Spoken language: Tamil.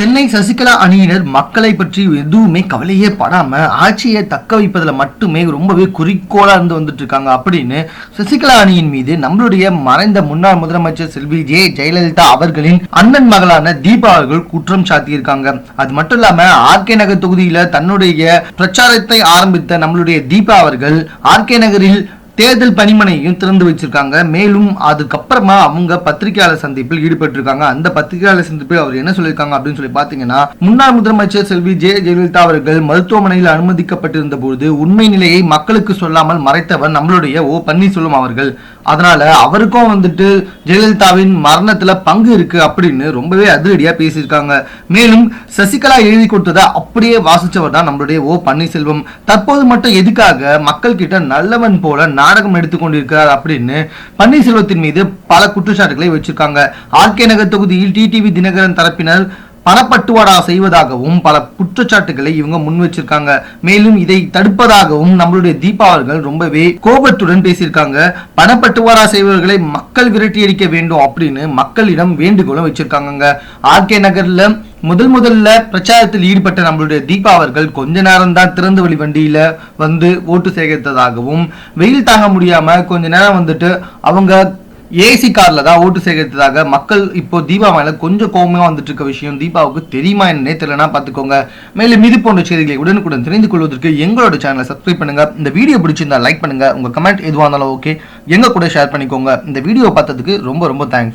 சென்னை சசிகலா அணியினர் மக்களை பற்றி எதுவுமே கவலையே படாம ஆட்சியை தக்க வைப்பதில் மட்டுமே ரொம்பவே குறிக்கோளா இருந்து வந்துட்டு இருக்காங்க. அப்படின்னு சசிகலா அணியின் மீது நம்மளுடைய மறைந்த முன்னாள் முதலமைச்சர் செல்வி ஜே ஜெயலலிதா அவர்களின் அண்ணன் மகளான தீபா அவர்கள் குற்றம் சாட்டியிருக்காங்க. அது மட்டும் இல்லாம ஆர்கே நகர் தொகுதியில தன்னுடைய பிரச்சாரத்தை ஆரம்பித்த நம்மளுடைய தீபா அவர்கள் ஆர்கே நகரில் தேர்தல் பணிமனையும் திறந்து வச்சிருக்காங்க. மேலும் அதுக்கப்புறமா அவங்க பத்திரிகையாளர் சந்திப்பில் ஈடுபட்டிருக்காங்க. அந்த பத்திரிகையாளர் சந்திப்பில் அவர் என்ன சொல்லியிருக்காங்க அப்படின்னு சொல்லி பாத்தீங்கன்னா முன்னாள் முதலமைச்சர் செல்வி ஜெய ஜெயலலிதா அவர்கள் மருத்துவமனையில் அனுமதிக்கப்பட்டிருந்த போது உண்மை நிலையை மக்களுக்கு சொல்லாமல் மறைத்தவர் நம்மளுடைய ஓ. பன்னீர்செல்வம் அவர்கள். அதனால அவருக்கும் வந்துட்டு ஜெயலலிதாவின் மரணத்துல பங்கு இருக்கு அப்படின்னு ரொம்பவே அதிரடியா பேசியிருக்காங்க. மேலும் சசிகலா எழுதி கொடுத்ததை அப்படியே வாசிச்சவர் தான் நம்மளுடைய ஓ. பன்னீர்செல்வம். தற்போது மட்டும் எதுக்காக மக்கள் கிட்ட நல்லவன் போல நாடகம் எடுத்துக்கொண்டிருக்கிறார் அப்படின்னு பன்னீர்செல்வத்தின் மீது பல குற்றச்சாட்டுகளை வச்சிருக்காங்க. ஆர்கே நகர் தொகுதியில் டிடிவி தினகரன் தரப்பினர் பணப்பட்டுவாடா செய்வதாகவும் பல குற்றச்சாட்டுகளை இவங்க முன் வச்சிருக்காங்க. மேலும் இதை தடுப்பதாகவும் நம்மளுடைய தீபா ரொம்பவே கோபத்துடன் பேசியிருக்காங்க. பணப்பட்டுவாடா செய்வர்களை மக்கள் விரட்டியடிக்க வேண்டும் அப்படின்னு மக்களிடம் வேண்டுகோளும் வச்சிருக்காங்க ஆர்கே நகர்ல முதல் முதல்ல பிரச்சாரத்தில் ஈடுபட்ட நம்மளுடைய தீபா அவர்கள் கொஞ்ச நேரம் தான் திறந்த வழி வண்டியில வந்து ஓட்டு சேகரித்ததாகவும் வெயில் தாங்க முடியாம கொஞ்ச நேரம் வந்துட்டு அவங்க ஏசி கார்ல தான் ஓட்டு சேகரித்ததாக மக்கள் இப்போ தீபா மேல கொஞ்சம் கோபமா வந்துட்டு இருக்க விஷயம் தீபாவுக்கு தெரியுமா என்ன தெரியலனா பாத்துக்கோங்க. மேலும் இது போன்ற செய்திகளை உடனுக்குடன் தெரிந்து கொள்வதற்கு எங்களோட சேனலை சப்ஸ்கிரைப் பண்ணுங்க. இந்த வீடியோ பிடிச்சிருந்தா லைக் பண்ணுங்க. உங்க கமெண்ட் எதுவாக இருந்தாலும் ஓகே எங்க கூட ஷேர் பண்ணிக்கோங்க. இந்த வீடியோ பார்த்ததுக்கு ரொம்ப ரொம்ப தேங்க்ஸ்